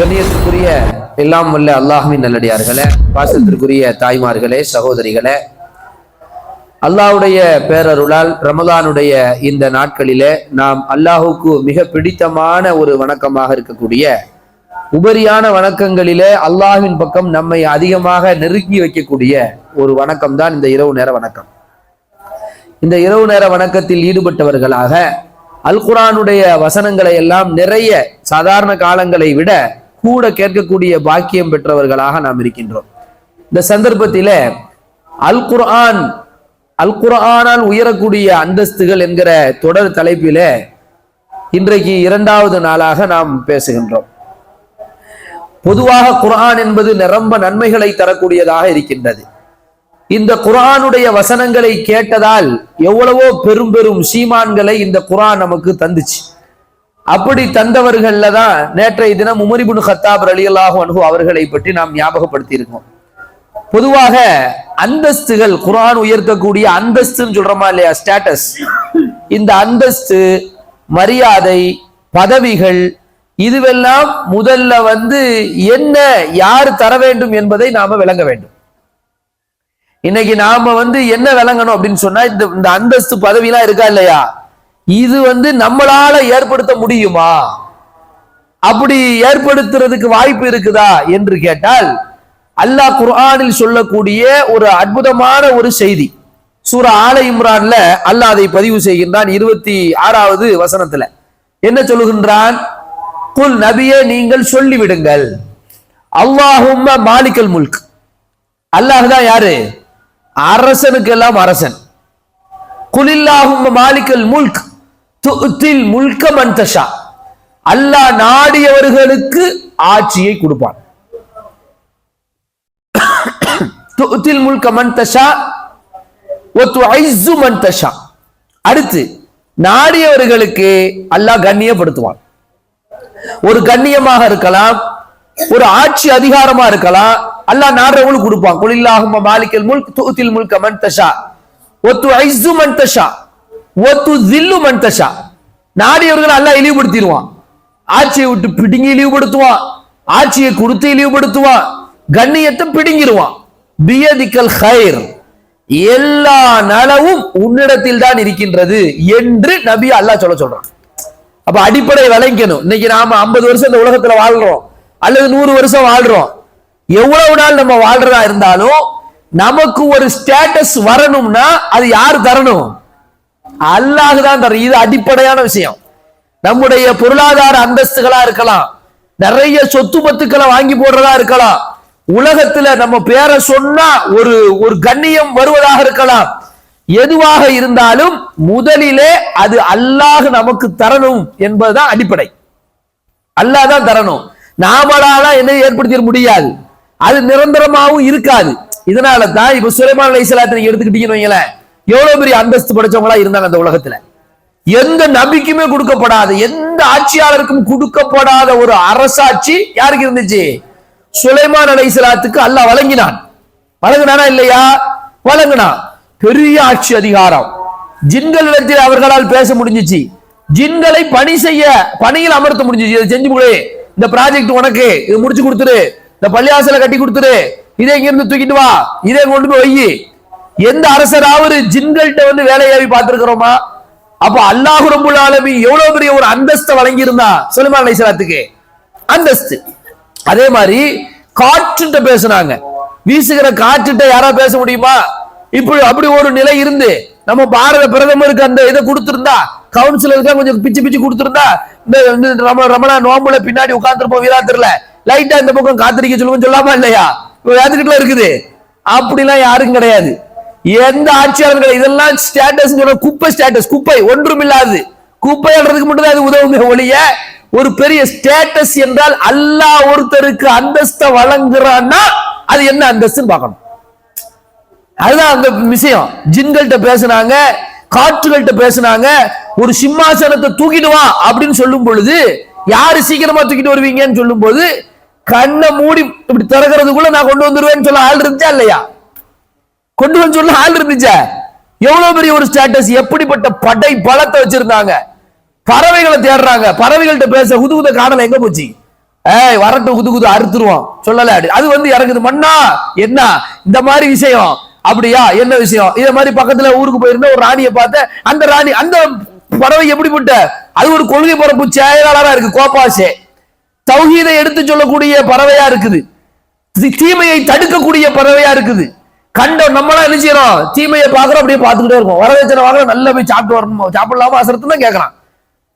கண்ணியத்திற்குரிய எல்லாம் வல்ல அல்லாஹ்வின் நல்லடியார்களே பாசத்திற்குரிய தாய்மார்களே சகோதரிகளே அல்லாஹுடைய பேரருளால் ரமதானுடைய இந்த நாட்களிலே நாம் அல்லாஹுக்கு மிக பிடித்தமான ஒரு வணக்கமாக இருக்கக்கூடிய உபரியான வணக்கங்களிலே அல்லாஹின் பக்கம் நம்மை அதிகமாக நெருக்கி வைக்கக்கூடிய ஒரு வணக்கம் தான் இந்த இரவு நேர வணக்கம். இந்த இரவு நேர வணக்கத்தில் ஈடுபட்டவர்களாக அல் குரானுடைய வசனங்களை எல்லாம் நிறைய சாதாரண காலங்களை விட கூட கேட்கக்கூடிய பாக்கியம் பெற்றவர்களாக நாம் இருக்கின்றோம். இந்த சந்தர்ப்பத்தில அல் குர்ஆன் அல் குர்ஆனால் உயரக்கூடிய அந்தஸ்துகள் என்கிற தொடர் தலைப்பில இன்றைக்கு இரண்டாவது நாளாக நாம் பேசுகின்றோம். பொதுவாக குர்ஆன் என்பது நிரம்ப நன்மைகளை தரக்கூடியதாக இருக்கின்றது. இந்த குரானுடைய வசனங்களை கேட்டதால் எவ்வளவோ பெரும் பெரும் சீமான்களை இந்த குரான் நமக்கு தந்துச்சு. அப்படி தந்தவர்கள்ல தான் நேற்றைய தினம் உமரிபுன் ஹத்தாப் ரலியல்லாஹு அனுகு அவர்களை பற்றி நாம் ஞாபகப்படுத்தி இருக்கோம் பொதுவாக அந்தஸ்துகள் குரான் உயர்த்தக்கூடிய அந்தஸ்துன்னு சொல்றோமா இல்லையா? ஸ்டேட்டஸ் இந்த அந்தஸ்து மரியாதை பதவிகள் இதுவெல்லாம் முதல்ல வந்து என்ன யார் தர வேண்டும் என்பதை நாம விளங்க வேண்டும். இன்னைக்கு நாம வந்து என்ன விளங்கணும் அப்படின்னு சொன்னா இந்த இந்த அந்தஸ்து பதவிலாம் இருக்கா இல்லையா? இது வந்து நம்மளால ஏற்படுத்த முடியுமா? அப்படி ஏற்படுத்துறதுக்கு வாய்ப்பு இருக்குதா என்று கேட்டால் அல்லாஹ் குர்ஆனில் சொல்லக்கூடிய ஒரு அற்புதமான ஒரு செய்தி. சூரா ஆல இம்ரான்ல அல்லாஹ் அதை பதிவு செய்கின்றான் இருபத்தி ஆறாவது வசனத்துல. என்ன சொல்லுகின்றான்? குல் நபியே நீங்கள் சொல்லிவிடுங்கள். அல்லாஹும்ம மாலிக்கல் முல்க். அல்லாஹ் தான் யாரு? அரசனுக்கெல்லாம் அரசன். குலில்லாஹும் மாலிக்கல் முல்க். துத்தில் முல்க மந்தஷா அல்லாஹ் நாடியவர்களுக்கு ஆட்சியை கொடுப்பான். துத்தில் முல்க மந்தஷா ஒத்து ஐசு மந்தஷா அடுத்து நாடியவர்களுக்கு அல்லாஹ் கண்ணியப்படுத்துவான். ஒரு கண்ணியமாக இருக்கலாம் ஒரு ஆட்சி அதிகாரமா இருக்கலாம் அல்லாஹ் நாடுறவங்களுக்கு கொடுப்பான். குளில்லாகும் மாலிக்கல் முல்க் துத்தில் முல்க மந்தஷா ஒத்து ஐசு மந்தஷா ஒத்து ஜில்லு மன்தஷா நாடியவர்கள் அல்லாஹ் இழிவுபடுத்திடுவான். ஆட்சியை விட்டு பிடுங்கி இழிவுபடுத்துவான். ஆட்சியை கொடுத்து இழிவுபடுத்துவான். கண்ணியத்தை பிடுங்கிடுவான். பியதிக்கல் ஹைர் எல்லா நலவும் உன்னிடத்தில் தான் இருக்கின்றது என்று நபி அல்லாஹ் சொல்ல சொல்றான். அப்ப அடிப்படை விளைக்கணும் இன்னைக்கு நாம ஐம்பது வருஷம் இந்த உலகத்துல வாழ்றோம். அல்லது நூறு வருஷம் வாழ்றோம். எவ்வளவு நாள் நம்ம வாழ்றதா இருந்தாலும் நமக்கு ஒரு ஸ்டேட்டஸ் வரணும்னா அது யார் தரணும்? அல்லாஹ் தான் தரணும் இது அடிப்படையான விஷயம். நம்முடைய பொருளாதார அந்தஸ்துகளா இருக்கலாம். நிறைய சொத்து பத்துக்களை வாங்கி போடுறதா இருக்கலாம். உலகத்துல நம்ம பேரை சொன்னா ஒரு ஒரு கண்ணியம் வருவதாக இருக்கலாம். எதுவாக இருந்தாலும் முதலிலே அது அல்லாஹ் நமக்கு தரணும் என்பதுதான் அடிப்படை. அல்லாஹ் தான் தரணும். நாமளால என்ன ஏற்படுத்திட முடியாது. அது நிரந்தரமாகவும் இருக்காது. இதனால தான் இப்ப சுலைமான் அலைஹிஸ்ஸலாத்தை நீங்க எடுத்துக்கிட்டீங்கன்னு வைங்களேன். எவ்வளவு பெரிய அந்தஸ்து படைச்சவங்களா இருந்தாங்க அந்த உலகத்துல? எந்த நபிக்குமே கொடுக்கப்படாத எந்த ஆட்சியாளருக்கும் கொடுக்கப்படாத ஒரு அரசாட்சி யாருக்கு இருந்துச்சு? சுலைமான் அலைஹிஸ்ஸலாத்துக்கு அல்லாஹ் வழங்கினான். வழங்கினானா இல்லையா? வழங்கினான். பெரிய ஆட்சி அதிகாரம். ஜின்களிடத்தில் அவர்களால் பேச முடிஞ்சிச்சு. ஜின்களை பணி செய்ய பணியில் அமர்த்த முடிஞ்சிச்சு. இதை செஞ்சு கொடு. இந்த ப்ராஜெக்ட் உனக்கு. இது முடிச்சு கொடுத்துரு இந்த பள்ளியாசலை கட்டி கொடுத்துரு இதை இங்கிருந்து தூக்கிட்டு வா. இதை கொண்டு போய் வை. எந்த அரசராவது ஜின்கள்கிட்ட வந்து வேலையாவி பார்த்திருக்கிறோமா? அப்ப அல்லாஹு ரபுல் ஆலமி எவ்வளவு பெரிய ஒரு அந்தஸ்தை வழங்கியிருந்தா? சுலைமான் அலைஹிஸ்ஸலாத்துக்கு அந்தஸ்து. அதே மாதிரி காற்றுட்ட பேசுனாங்க. வீசுகிற காற்றுட்ட யாரா பேச முடியுமா? இப்படி அப்படி ஒரு நிலை இருந்து நம்ம பாரத பிரதமருக்கு அந்த இதை கொடுத்திருந்தா கவுன்சிலருக்கு கொஞ்சம் பிச்சு பிச்சு கொடுத்திருந்தா இந்த ரம ரமணா நோம்புல பின்னாடி உட்காந்துருப்போம் வீராத்திரல லைட்டா இந்த பக்கம் காத்திரிக்க சொல்லுவோம் சொல்லாமா இல்லையா? இப்போ வேத்துக்கிட்டுல இருக்குது. அப்படிலாம் யாரும் கிடையாது. எந்த ஆட்சியாளர்கள் இதெல்லாம் ஸ்டேட்டஸ் குப்பை ஸ்டேட்டஸ் குப்பை ஒன்றும் இல்லாது குப்பை அல்றதுக்கு மட்டும்தான் அது உதவுமே ஒழிய ஒரு பெரிய ஸ்டேட்டஸ் என்றால் அல்லாஹ் ஒருத்தருக்கு அந்தஸ்தை வழங்குறான்னா அது என்ன அந்தஸ்துன்னு பார்க்கணும். அதுதான் அந்த விஷயம். ஜின்கள்கிட்ட பேசுனாங்க காற்றுகள்கிட்ட பேசுனாங்க ஒரு சிம்மாசனத்தை தூக்கிட்டு வா அப்படின்னு சொல்லும் பொழுது யாரு சீக்கிரமா தூக்கிட்டு வருவீங்கன்னு சொல்லும் போது கண்ணை மூடி இப்படி திறக்கிறதுக்குள்ள நான் கொண்டு வந்துருவேன்னு சொல்ல ஆள் இருந்துச்சா இல்லையா? கொண்டு வந்து சொல்ல ஆள் இருந்துச்சா. எவ்வளவு பெரிய ஒரு ஸ்டேட்டஸ் எப்படிப்பட்ட படை பலத்தை வச்சிருந்தாங்க. பறவைகளை தேடுறாங்க. பறவைகள்ட்ட பேச குதுகுத காணல எங்க போச்சு? ஏய் வரட்டும் குதுகுது அறுத்துருவோம். சொல்லல அது வந்து இறங்குது. மண்ணா என்ன? இந்த மாதிரி விஷயம். அப்படியா? என்ன விஷயம்? இதே மாதிரி பக்கத்துல ஊருக்கு போயிருந்த ஒரு ராணியை பார்த்த அந்த ராணி அந்த பறவை எப்படிப்பட்ட? அது ஒரு கொள்கை பரப்பு செயலாளரா இருக்கு கோபாசே தௌஹீதை எடுத்து சொல்லக்கூடிய பறவையா இருக்குது. தீமையை தடுக்கக்கூடிய பறவையா இருக்குது. கண்டம் நம்மளாம் என்ன செய்யறோம்? தீமையை பாக்குறோம் அப்படியே பார்த்துக்கிட்டே இருக்கோம். வரதட்சணை வாங்க நல்லா போய் சாப்பிட்டு வரணும்? சாப்பிடலாமா? அசரத்து தான் கேட்கறான்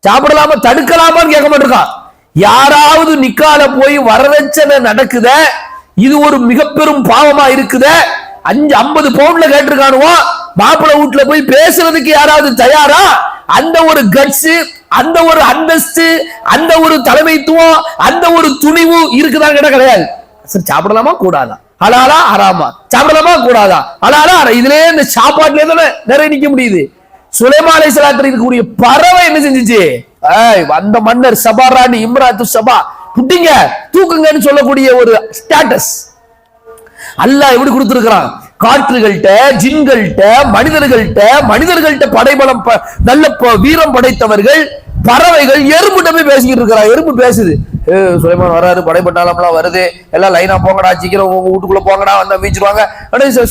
சாப்பிடலாமா? தடுக்கலாமான்னு கேட்க மாட்டிருக்கான் யாராவது நிக்கால போய் வரதட்சணை நடக்குத இது ஒரு மிக பெரும் பாவமா இருக்குத அஞ்சு ஐம்பது பவுண்ட்ல கேட்டிருக்கானுவோ மாப்பிள்ளை வீட்டுல போய் பேசுறதுக்கு யாராவது தயாரா? அந்த ஒரு கட்ஸ் அந்த ஒரு அந்தஸ்து அந்த ஒரு தலைமைத்துவம் அந்த ஒரு துணிவு இருக்குதான் கேட்டா கிடையாது. சரி சாப்பிடலாமா? கூடாதா? அலாலா ஹராமா. சாப்பிடலாமா? கூடாதா? அலாலா இதுலயே இந்த சாப்பாட்டுல தானே நிறைய நிக்க முடியுது. சுலைமான் அலைஹிஸ்ஸலாத்துல இருக்கக்கூடிய பறவை என்ன செஞ்சுச்சு? அந்த மன்னர் சபாராணி இம்ராத்து சபா. புட்டிங்க தூக்குங்கன்னு சொல்லக்கூடிய ஒரு ஸ்டேட்டஸ் அல்லாஹ் எப்படி கொடுத்திருக்கிறான்? காற்றுகள்கிட்ட ஜின்கள்கிட்ட மனிதர்கள்ட்ட மனிதர்கள்ட்ட படைபலம் ப- நல்ல ப- வீரம் படைத்தவர்கள் பறவைகள் எறும்புட்ட போய் பேசிக்கிட்டு இருக்கிறா. எறும்பு பேசுது. ஏ சுலைமான் வராரு படைப்பட்டாலம்லாம் வருது. எல்லாம் லைனா போங்கடா சீக்கிரம் உங்க வீட்டுக்குள்ள போங்கடா வந்தா மீச்சிருவாங்க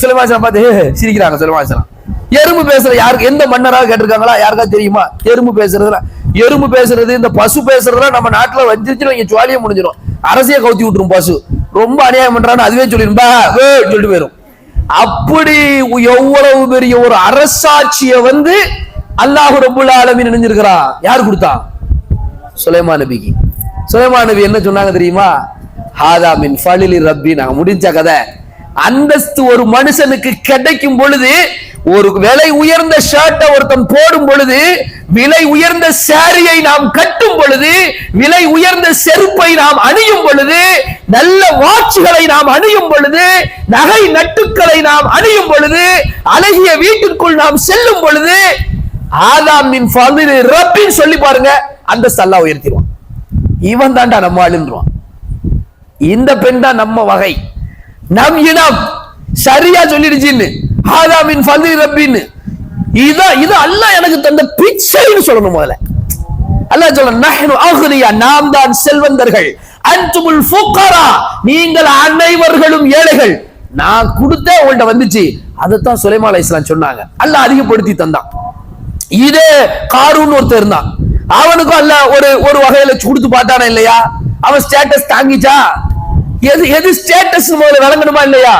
சுலைமாசனம் பார்த்து "ஏ, சிரிக்கிறாங்க சுலைமாசனம் எறும்பு பேசுற யாருக்கு எந்த மன்னராக கேட்டிருக்காங்களா? யாருக்கா தெரியுமா? எறும்பு பேசுறதுல எறும்பு பேசுறது இந்த பசு பேசுறதுலாம் நம்ம நாட்டுல வந்துருச்சுன்னா இங்க ஜுவாலியா முடிஞ்சிடும் அரசியை கவுத்தி விட்டுரும் பசு. ரொம்ப அநியாயம் பண்றான்னு அதுவே சொல்லிடும் சொல்லிட்டு போயிரும். அப்படி எவ்வளவு பெரிய ஒரு அரசாட்சியை வந்து அல்லாஹ் ரபுல் ஆலமின் நினைஞ்சிருக்கிறான் யார் கொடுத்தா? சுலைமா நபிக்கு. சுலைமா நபி என்ன சொன்னாங்க தெரியுமா? ஹாதா மின் ஃபலிலி ரப்பி. நாங்க முடிஞ்ச கதை. அந்தஸ்து ஒரு மனுஷனுக்கு கிடைக்கும் பொழுது ஒரு விலை உயர்ந்த ஷர்ட்டை ஒருத்தன் போடும் பொழுது விலை உயர்ந்த சாரியை நாம் கட்டும் பொழுது விலை உயர்ந்த செருப்பை நாம் அணியும் பொழுது நல்ல வாட்சுகளை நாம் அணியும் பொழுது நகை நட்டுக்களை நாம் அணியும் பொழுது அழகிய வீட்டிற்குள் நாம் செல்லும் பொழுது ஆதாம் மின் ஃபலிலி ரப்பின்னு சொல்லி பாருங்க அந்த சல்லா உயர்த்திடுவான். இவன் தான்டா நம்ம ஆளுன்றான் இந்த பெண் தான் நம்ம வகை. நம் இனம் சரியா சொல்லிடுச்சின்னு ஆதாமின் ஃபலி ரப்பின்னு. இதான் இது அல்லாஹ் எனக்கு தந்த பிச்சைன்னு சொல்லணும் முதல்ல. அல்லாஹ் சொல்ல நஹ்னு அஹ்னியா நாம் தான் செல்வந்தர்கள். அன்துமுல் ஃபுக்கரா நீங்கள் அனைவர்களும் ஏழைகள். நான் கொடுத்தேன் உங்கள்ட்ட வந்துச்சு. அதைத்தான் சுலைமா அலை இஸ்லாம் சொன்னாங்க. அல்லாஹ் அதிகப்படுத்தி தந்தான். இதே காரூன் ஒருத்தர் இருந்தான். அவனுக்கும் அல்ல ஒரு ஒரு வகையில கொடுத்து பார்த்தானா இல்லையா? அவன் ஸ்டேட்டஸ் தாங்கிச்சா? எது எது ஸ்டேட்டஸ் முதல்ல விளங்கணுமா இல்லையா?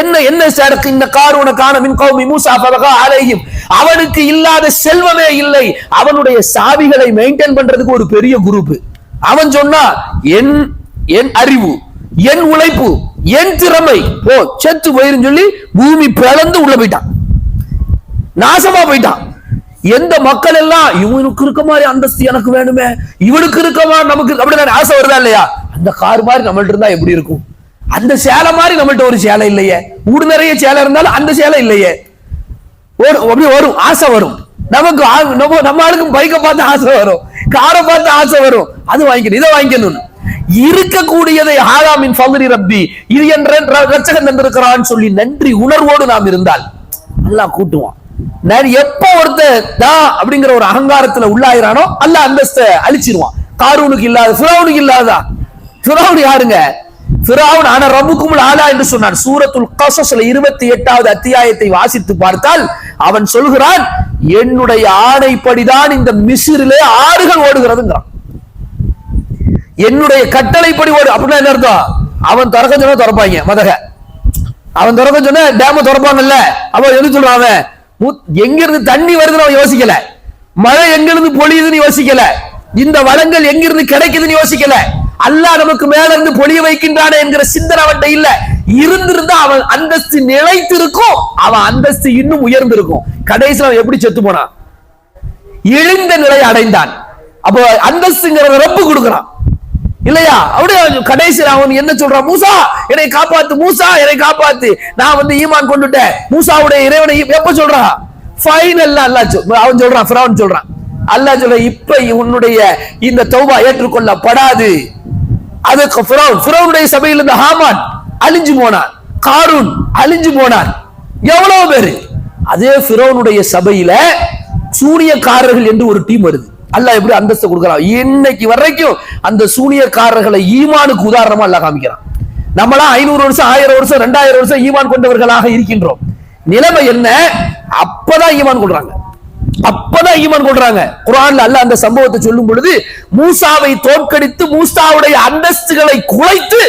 என்ன என்ன ஸ்டேட்டஸ் இந்த கார் உனக்கான மின் கௌமி மூசா பதகா ஆலயம் அவனுக்கு இல்லாத செல்வமே இல்லை. அவனுடைய சாவிகளை மெயின்டைன் பண்றதுக்கு ஒரு பெரிய குரூப் அவன் சொன்னா என் என் அறிவு என் உழைப்பு என் திறமை போ செத்து போயிருன்னு சொல்லி பூமி பிளந்து உள்ள போயிட்டான். நாசமா போயிட்டான். எந்த மக்கள் எல்லாம் இவனுக்கு இருக்க மாதிரி அந்தஸ்து எனக்கு வேணுமே இவனுக்கு இருக்க மாதிரி நமக்கு இருக்கு- அப்படிதானே ஆசை வருதா இல்லையா? அந்த கார் மாதிரி நம்மள்ட்ட இருந்தா எப்படி இருக்கும்? அந்த சேலை மாதிரி நம்மள்ட்ட ஒரு சேலை இல்லையே. ஊடு நிறைய சேலை இருந்தாலும் அந்த சேலை இல்லையே. ஒரு அப்படி வரும் ஆசை வரும். நமக்கு நம்ம நம்ம ஆளுக்கு பைக்கை பார்த்து ஆசை வரும். காரை பார்த்து ஆசை வரும். அது வாங்கிக்கணும் இதை வாங்கிக்கணும் இருக்கக்கூடியதை ஆகாமின் ஃபதுரி ரப்பி இது என்ற ரச்சகன் தந்திருக்கிறான்னு சொல்லி நன்றி உணர்வோடு நாம் இருந்தால் நல்லா கூட்டுவான். எப்ப ஒருத்தர் தான் அப்படிங்கிற ஒரு அகங்காரத்துல உள்ளாயிரானோ அல்ல அந்தஸ்தை அழிச்சிருவான். காரூனுக்கு இல்லாத ஃபிரௌனுக்கு இல்லாதா ஃபிரௌன் யாருங்க? ஃபிரௌன் ஆன ரபுக்கும் ஆலா என்று சொன்னான். சூரத்துல் கசஸ்ல இருபத்தி எட்டாவது அத்தியாயத்தை வாசித்து பார்த்தால் அவன் சொல்கிறான் என்னுடைய ஆணைப்படிதான் இந்த மிசிறிலே ஆறுகள் ஓடுகிறதுங்கிறான். என்னுடைய கட்டளைப்படி ஓடு அப்படின்னா என்ன அர்த்தம்? அவன் திறக்க சொன்னா திறப்பாங்க மதக. அவன் திறக்க சொன்னா டேம திறப்பாங்கல்ல அவன் எது சொல்றான் எங்கிருந்து எங்க இருந்து தண்ணி வருதுன்னு அவன் யோசிக்கல. மழை எங்க இருந்து பொழியுதுன்னு யோசிக்கல. இந்த வளங்கள் எங்கிருந்து கிடைக்குதுன்னு யோசிக்கல. அல்லாஹ் நமக்கு மேல இருந்து பொழிய வைக்கின்றானே என்கிற சிந்தனை அவன்கிட்ட இல்ல. இருந்திருந்தா அவன் அந்தஸ்து நிலைத்திருக்கும். அவன் அந்தஸ்து இன்னும் உயர்ந்திருக்கும். கடைசியில் அவன் எப்படி செத்து போனான்? இழிந்த நிலை அடைந்தான். அப்போ அந்தஸ்துங்கிறத ரப்பு கொடுக்கிறான். இல்லையா? அப்படியே கடைசியில் அவன் என்ன சொல்றான் மூசா என்னை காப்பாத்து மூசா என்னை காப்பாத்து. நான் வந்து ஈமான் கொண்டுட்டேன். மூசாவுடைய இறைவனை எப்ப சொல்றான் ஃபைனல்ல அல்லாஹ் சொல் அவன் சொல்றான் ஃபிரௌன் சொல்றான். அல்லாஹ் சொல்ற இப்ப உன்னுடைய இந்த தௌபா ஏற்றுக்கொள்ளப்படாது. அதுக்கு ஃபிரௌன் ஃபிரௌனுடைய சபையில் இருந்த ஹாமான் அழிஞ்சு போனான். காரூன் அழிஞ்சு போனான். எவ்வளவு பேரு? அதே ஃபிரௌனுடைய சபையில சூரியக்காரர்கள் என்று ஒரு டீம் வருது. அல்லாஹ் எப்படி அந்தஸ்து கொடுக்குறான் இன்னைக்கு வரைக்கும் அந்த சூனியக்காரர்களை ஈமானுக்கு உதாரணமா அல்லாஹ் காமிக்கிறான். நம்மளாம் ஐநூறு வருஷம் ஆயிரம் வருஷம் ரெண்டாயிரம் வருஷம் ஈமான் கொண்டவர்களாக இருக்கின்றோம். நிலைமை என்ன? அப்பதான் ஈமான் கொள்றாங்க. அப்பதான் ஈமான் கொள்றாங்க. குரான்ல அல்லாஹ் அந்த சம்பவத்தை சொல்லும் பொழுது மூசாவை தோற்கடித்து மூசாவுடைய அந்தஸ்துகளை குலைத்து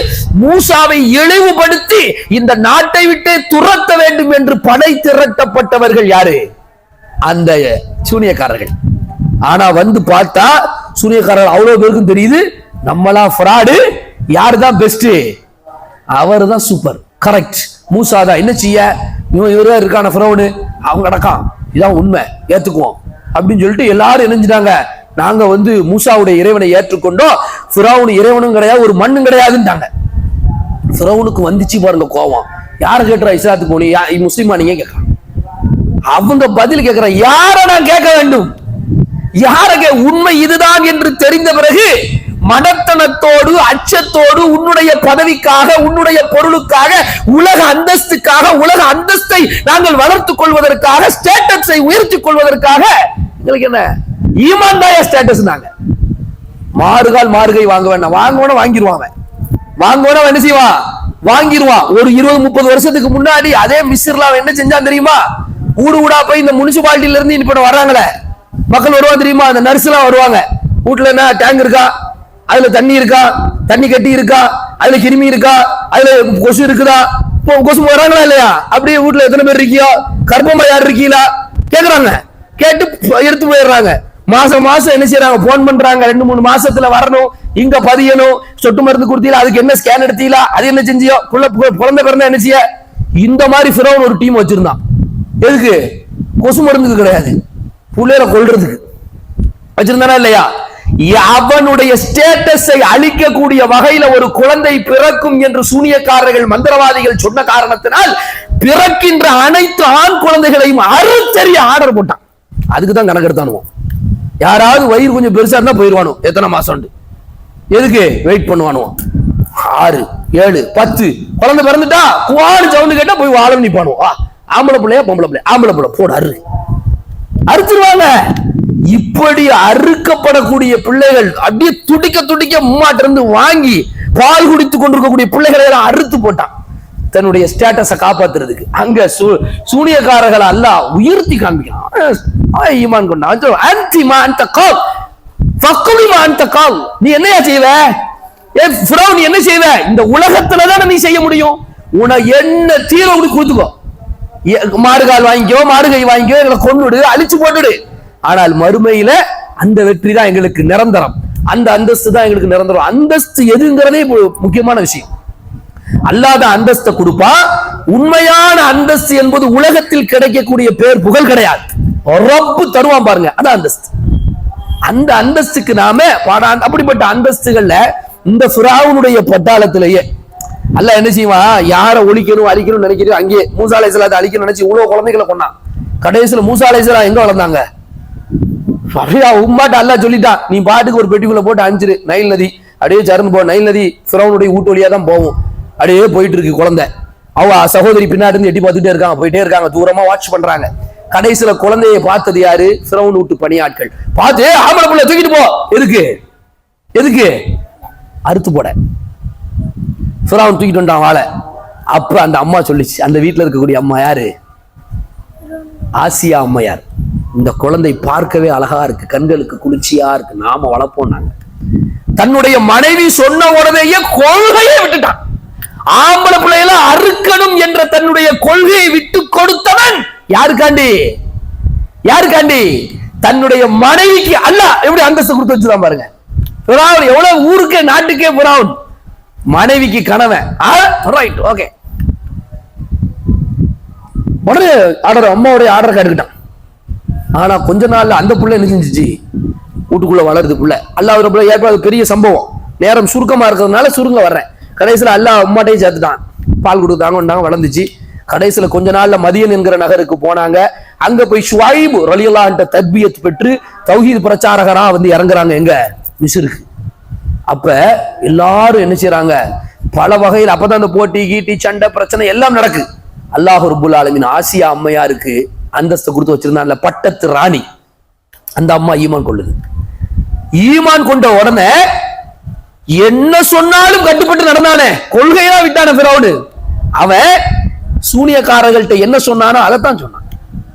மூசாவை இழிவுபடுத்தி இந்த நாட்டை விட்டே துரத்த வேண்டும் என்று படை திரட்டப்பட்டவர்கள் யாரு? அந்த சூனியக்காரர்கள். ஆனா வந்து பார்த்தா சூனியக்காரர்கள் அவ்வளவு பேருக்கும் தெரியுது. நம்மளா ஃப்ராடு யாரு தான் பெஸ்ட் அவர் தான் சூப்பர் கரெக்ட் மூசா தான். என்ன செய்ய? இவன் இவரே இருக்கான ஃப்ரௌனு அவங்க நடக்கான். இதான் உண்மை. ஏத்துக்குவோம். அப்படின்னு சொல்லிட்டு எல்லாரும் இணைஞ்சிட்டாங்க. நாங்க வந்து மூசாவுடைய இறைவனை ஏற்றுக்கொண்டோம். ஃபிரௌன் இறைவனும் கிடையாது ஒரு மண்ணும் கிடையாதுன்ட்டாங்க. ஃபிரௌனுக்கு வந்துச்சு பாருங்க கோவம் யார் கேட்டுறா இஸ்லாத்துக்கு போனி யா நீங்க கேட்கலாம். அவங்க பதில் கேட்கிறான் யார நான் கேட்க வேண்டும்? யாரக உண்மை இதுதான் என்று தெரிந்த பிறகு மனத்தனத்தோடு அச்சத்தோடு உன்னுடைய பதவிக்காக உன்னுடைய பொருளுக்காக உலக அந்தஸ்துக்காக உலக அந்தஸ்தை நாங்கள் வளர்த்துக் கொள்வதற்காக ஸ்டேட்டஸை உயர்த்திக் கொள்வதற்காக. எங்களுக்கு என்ன? ஈமான் ஸ்டேட்டஸ் நாங்க. மாறுகால் மாறுகை வாங்க வேண்டாம். வாங்கவோன வாங்கிடுவான் அவன். என்ன செய்வான் வாங்கிடுவான் ஒரு இருபது முப்பது வருஷத்துக்கு முன்னாடி அதே மிஸ்ர்லாம் என்ன செஞ்சான் தெரியுமா? ஊடு ஊடா போய் இந்த முனிசிபாலிட்டியில இருந்து இப்ப வர்றாங்களே. மக்கள் வருவாங்க தெரியுமா? அந்த நர்ஸ்லாம் வருவாங்க. வீட்டில் என்ன டேங்க் இருக்கா? அதில் தண்ணி இருக்கா? தண்ணி கட்டி இருக்கா? அதில் கிருமி இருக்கா? அதில் கொசு இருக்குதா? இப்போ கொசு வராங்களா இல்லையா? அப்படியே வீட்டில் எத்தனை பேர் இருக்கியோ? கர்ப்பமா யார் இருக்கீங்களா? கேட்குறாங்க கேட்டு எடுத்து போயிடுறாங்க. மாசம் மாசம் என்ன செய்யறாங்க போன் பண்றாங்க. ரெண்டு மூணு மாசத்துல வரணும். இங்க பதியணும். சொட்டு மருந்து கொடுத்தீங்களா? அதுக்கு என்ன ஸ்கேன் எடுத்தீங்களா? அது என்ன செஞ்சியோ? புள்ள பிறந்த குழந்தை என்ன செய்ய? இந்த மாதிரி ஃபிரோன் ஒரு டீம் வச்சிருந்தான். எதுக்கு? கொசு மருந்துக்கு கிடையாது. புள்ளையில கொல்றதுக்கு. வச்சிருந்தானா இல்லையா? அவனுடைய ஸ்டேட்டஸை அழிக்கக்கூடிய வகையில ஒரு குழந்தை பிறக்கும் என்று சூனியக்காரர்கள் மந்திரவாதிகள் சொன்ன காரணத்தினால் பிறக்கின்ற அனைத்து ஆண் குழந்தைகளையும் அறுத்தறிய ஆர்டர் போட்டான். அதுக்கு தான் கணக்கு எடுத்தானுவோம் யாராவது வயிறு கொஞ்சம் பெருசா இருந்தா போயிருவானோ? எத்தனை மாசம் எதுக்கு? வெயிட் பண்ணுவானுவோம் ஆறு ஏழு பத்து. குழந்தை பிறந்துட்டா குவாடு சவுண்டு கேட்டா போய் வாழ நிப்பானோ ஆ ஆம்பளை பிள்ளையா பொம்பளை பிள்ளையா? ஆம்பளை பிள்ளை போடு அரு அறுத்துருவாங்க. இப்படி அறுக்கப்படக்கூடிய பிள்ளைகள் அப்படியே துடிக்க துடிக்க மும்மாட்ட இருந்து வாங்கி பால் குடித்து கொண்டிருக்கக்கூடிய பிள்ளைகளை எல்லாம் அறுத்து போட்டான். தன்னுடைய ஸ்டேட்டஸ காப்பாத்துறதுக்கு. அங்க சூ- சூனியக்காரர்கள் அல்ல உயர்த்தி காண்பிக்கிறான். ஈமான் கொண்டான் அந்திமா அந்த கால் ஃபக்குலிமா அந்த கால் நீ என்னையா செய்வ? ஏ ஃபிரௌன் நீ என்ன செய்வ? இந்த உலகத்துல தானே நீ செய்ய முடியும். உன என்ன தீர உனக்கு கொடுத்துக்கோ. ஏ- மாறுகால் வாங்கிக்கோ மாறுகை வாங்கிக்கோ எங்களை கொண்டுடு அழிச்சு போட்டுடு. ஆனால் மறுமையில அந்த வெற்றி தான் எங்களுக்கு நிரந்தரம். அந்த அந்தஸ்து தான் எங்களுக்கு நிரந்தரம். அந்தஸ்து எதுங்கிறதே முக்கியமான விஷயம். அல்லாத அந்தஸ்தை கொடுப்பான் உண்மையான அந்தஸ்து என்பது உலகத்தில் கிடைக்கக்கூடிய பேர் புகழ் கிடையாது. ரப்பு தருவான் பாருங்க அதான் அந்தஸ்து. அந்த அந்தஸ்துக்கு நாம அப்படிப்பட்ட அந்தஸ்துகள்ல இந்த சுறாவுனுடைய பட்டாளத்திலேயே அல்ல என்ன செய்வான்? யாரை ஒழிக்கணும் அழிக்கணும் நினைக்கிறோம் அங்கேயே மூசா அலைஹிஸ்ஸலாத்தை அழிக்கணும் நினைச்சு இவ்வளவு குழந்தைகளை கொண்டான் கடைசியில் மூசா அலைசலா எங்க வளர்ந்தாங்க? அப்படியா உம்மாட்ட அல்ல சொல்லிட்டான் நீ பாட்டுக்கு ஒரு பெட்டிக்குள்ள போட்டு அனுப்பிச்சிரு நைல் நதி. அப்படியே சரண் போ நைல் நதி சிரவனுடைய வீட்டு வழியா தான் போகும். அப்படியே போயிட்டு இருக்கு குழந்தை. அவ சகோதரி பின்னாடி இருந்து எட்டி பார்த்துட்டே இருக்காங்க போயிட்டே இருக்காங்க தூரமா வாட்ச் பண்றாங்க. கடைசியில குழந்தைய பார்த்தது யாரு? சிரவன் வீட்டு பணியாட்கள். பார்த்து ஆம்பளை பிள்ளை தூக்கிட்டு போ. எதுக்கு? எதுக்கு? அறுத்து போட. ஃபிரௌன் தூக்கிட்டு வந்தான் வாழை அப்போ அந்த அம்மா சொல்லிச்சு அந்த வீட்டுல இருக்கக்கூடிய அம்மா யாரு? ஆசியா அம்மையார் இந்த குழந்தை பார்க்கவே அழகா இருக்கு கண்களுக்கு குளிர்ச்சியா இருக்கு நாம வளர்ப்போம் நாங்க. தன்னுடைய மனைவி சொன்ன உடனேயே கொள்கையை விட்டுட்டான். ஆம்பளை பிள்ளைகளை அறுக்கணும் என்ற தன்னுடைய கொள்கையை விட்டு கொடுத்தவன் யாருக்காண்டி? யாருக்காண்டி? தன்னுடைய மனைவிக்கு அல்ல. எப்படி அந்தஸ்து கொடுத்து வச்சுதான் பாருங்க. பிராவன் எவ்வளவு ஊருக்கே நாட்டுக்கே புறாவன் மனைவிக்கு கணவன் ரைட் ஓகே உடனே ஆர்டர் அம்மாவுடைய ஆர்டர் கேட்டுக்கிட்டான் ஆனா கொஞ்ச நாள்ல அந்த புள்ள என்ன செஞ்சிச்சு? வீட்டுக்குள்ள வளருது புள்ள அல்லாஹ் ரபுல்ல ஏற்பாடு பெரிய சம்பவம். நேரம் சுருக்கமா இருக்கிறதுனால சுருங்க வர்றேன். கடைசியில் அல்லாஹ் அம்மாட்டையும் சேர்த்துட்டான். பால் கொடுத்தாங்க ஒன்றாங்க வளர்ந்துச்சு. கடைசியில் கொஞ்ச நாள்ல மதியன் என்கிற நகருக்கு போனாங்க. அங்க போய் ஷுவாயிபு ரலியல்லாஹ்ட்ட தத்பியத் பெற்று தௌஹீத் பிரச்சாரகரா வந்து இறங்குறாங்க எங்க? மிஸ்ருக்கு. அப்ப எல்லாரும் என்ன செய்யறாங்க பல வகையில் அப்பதான் அந்த போட்டி கீட்டி சண்டை பிரச்சனை எல்லாம் நடக்கு. அல்லாஹ் ரபுல் ஆலமின் ஆசியா அம்மையாருக்கு அந்தஸ்து கொடுத்து வச்சிருந்தான்ல பட்டத்து ராணி. அந்த அம்மா ஈமான் கொள்ளுது. ஈமான் கொண்ட உடனே என்ன சொன்னாலும் கட்டுப்பட்டு நடந்தானே? கொள்கையா விட்டான பிறவுனு அவன் சூனியக்காரர்கள்ட்ட என்ன சொன்னானோ அதைத்தான் சொன்னான்.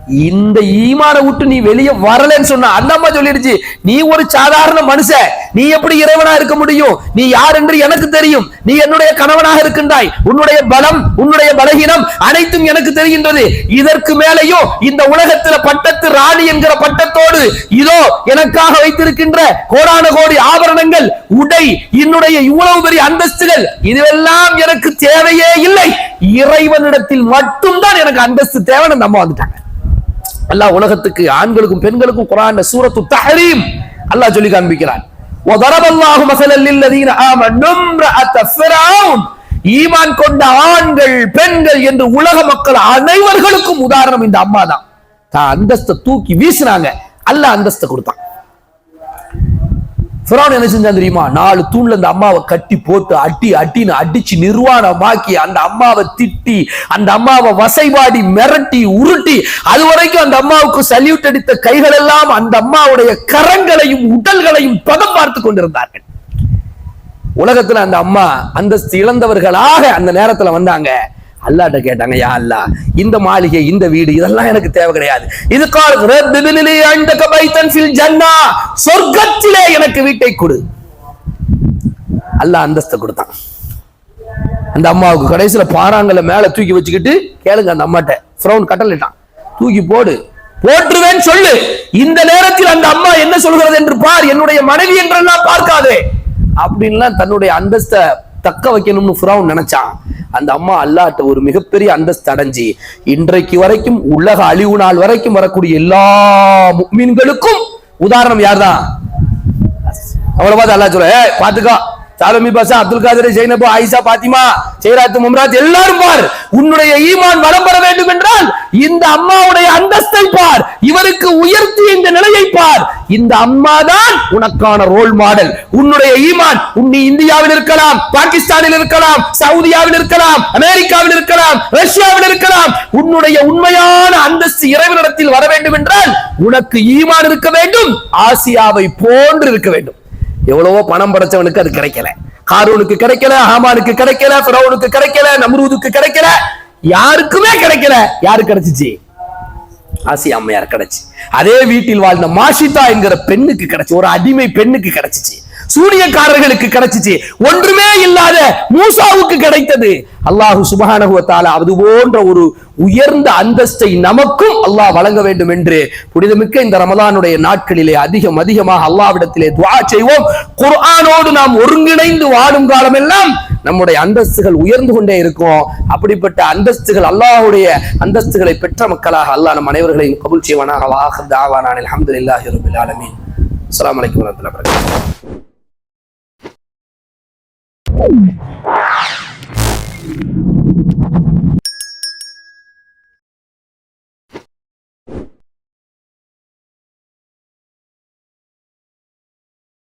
இந்த ஈமான விட்டு நீ வெளியே வரலன்னு சொன்ன அந்த அம்மா சொல்லிடுச்சு நீ ஒரு சாதாரண மனுஷன் நீ எப்படி இறைவனா இருக்க முடியும்? நீ யார் என்று எனக்கு தெரியும். நீ என்னுடைய கணவனாக இருக்கின்றாய். உன்னுடைய பலம் உன்னுடைய பலகீனம் அனைத்தும் எனக்கு தெரிகின்றது. இதற்கு மேலேயும் இந்த உலகத்துல பட்டத்து ராணி என்கிற பட்டத்தோடு இதோ எனக்காக வைத்திருக்கின்ற கோடான கோடி ஆபரணங்கள் உடை என்னுடைய இவ்வளவு பெரிய அந்தஸ்துகள் இதுவெல்லாம் எனக்கு தேவையே இல்லை. இறைவனிடத்தில் மட்டும்தான் எனக்கு அந்தஸ்து தேவைன்னு நம்ம அம்மா வந்துட்டாங்க. அல்லாஹ் உலகத்துக்கு ஆண்களுக்கும் பெண்களுக்கும் குரான் சூரத்து தஹரீம் அல்லாஹ் சொல்லி காண்பிக்கிறான். ஈமான் கொண்ட ஆண்கள் பெண்கள் என்று உலக மக்கள் அனைவர்களுக்கும் உதாரணம் இந்த அம்மா தான். தான் அந்தஸ்தை தூக்கி வீசினாங்க. அல்ல அந்தஸ்தை கொடுத்தான். ஃபிரான் என்ன செஞ்சான் தெரியுமா? நாலு தூண்ல அந்த அம்மாவை கட்டி போட்டு அட்டி அட்டின்னு அடிச்சு நிர்வாணமாக்கி அந்த அம்மாவை திட்டி அந்த அம்மாவை வசைபாடி மிரட்டி உருட்டி அது வரைக்கும் அந்த அம்மாவுக்கு சல்யூட் அடித்த கைகள் எல்லாம் அந்த அம்மாவுடைய கரங்களையும் உடல்களையும் பதம் பார்த்து கொண்டிருந்தார்கள். உலகத்துல அந்த அம்மா அந்தஸ்து இழந்தவர்களாக அந்த நேரத்துல வந்தாங்க. அல்லாட்ட கேட்டாங்க யா அல்லா இந்த மாளிகை இந்த வீடு இதெல்லாம் எனக்கு தேவை கிடையாது. இது கால் ஜன்னா சொர்க்கத்திலே எனக்கு வீட்டை கொடு. அல்லாஹ் அந்தஸ்தை கொடுத்தான். அந்த அம்மாவுக்கு கடைசியில பாறாங்கல மேல தூக்கி வச்சுக்கிட்டு கேளுங்க அந்த அம்மாட்ட. ஃப்ரௌன் கட்டலிட்டான் தூக்கி போடு. போற்றுவேன் சொல்லு. இந்த நேரத்தில் அந்த அம்மா என்ன சொல்கிறது என்று பார் என்னுடைய மனைவி என்றெல்லாம் பார்க்காதே. அப்படின்லாம் தன்னுடைய அந்தஸ்தை தக்க வைக்கணும்னு ஃப்ரௌன் நினைச்சான். அந்த அம்மா அல்லாட்ட ஒரு மிகப்பெரிய அந்தஸ்து அடைஞ்சு இன்றைக்கு வரைக்கும் உலக அழிவு நாள் வரைக்கும் வரக்கூடிய எல்லா மீன்களுக்கும் உதாரணம் யார்தான்? அவ்வளவு பார்த்து அல்லா சொல்ல பாத்துக்கோ சாலமி பாஷா அப்துல் காதர் ஜெய்னபு ஆயிஷா பாத்திமா ஜெயராத்து மும்ராத் எல்லாரும் பார். உன்னுடைய ஈமான் வளம் பெற வேண்டும் என்றால் இந்த அம்மாவுடைய அந்தஸ்தை பார். இவருக்கு உயர்த்தி இந்த நிலையை பார். இந்த அம்மா தான் உனக்கான ரோல் மாடல் உன்னுடைய ஈமான் உன் நீ இந்தியாவில் இருக்கலாம் பாகிஸ்தானில் இருக்கலாம் சவுதியாவில் இருக்கலாம் அமெரிக்காவில் இருக்கலாம் ரஷ்யாவில் இருக்கலாம். உன்னுடைய உண்மையான அந்தஸ்து இறைவனிடத்தில் வர வேண்டும் என்றால் உனக்கு ஈமான் இருக்க வேண்டும் ஆசியாவை போன்று இருக்க வேண்டும். எவ்வளவோ பணம் படைச்சவனுக்கு அது கிடைக்கல. காரூனுக்கு கிடைக்கல ஹாமானுக்கு கிடைக்கல பிரவுனுக்கு கிடைக்கல நம்ரூதுக்கு கிடைக்கல யாருக்குமே கிடைக்கல. யாரு கிடைச்சிச்சு? ஆசி அம்மையார் கிடைச்சு. அதே வீட்டில் வாழ்ந்த மாஷிதா என்கிற பெண்ணுக்கு கிடைச்சு. ஒரு அடிமை பெண்ணுக்கு கிடைச்சிச்சு. சூனியக்காரர்களுக்கு கிடைச்சிச்சு. ஒன்றுமே இல்லாத மூசாவுக்கு கிடைத்தது. அல்லாஹு சுபஹானஹு அது போன்ற ஒரு உயர்ந்த அந்தஸ்தை நமக்கும் அல்லாஹ் வழங்க வேண்டும் என்று புனிதமிக்க இந்த ரமலானுடைய நாட்களிலே அதிகம் அதிகமாக அல்லாவிடத்திலே துவா செய்வோம். குர்ஆனோடு நாம் ஒருங்கிணைந்து வாடும் காலமெல்லாம் நம்முடைய அந்தஸ்துகள் உயர்ந்து கொண்டே இருக்கும். அப்படிப்பட்ட அந்தஸ்துகள் அல்லாஹுடைய அந்தஸ்துகளை பெற்ற மக்களாக அல்லாஹ் நம் அனைவர்களையும் கபுல் செய்வானாக. வாஹ் தாவானான் அல்ஹம்துலில்லாஹி ரபுல் ஆலமீன். அஸ்ஸலாமு அலைக்கும் வரஹ்மத்துல்லாஹி Thank you.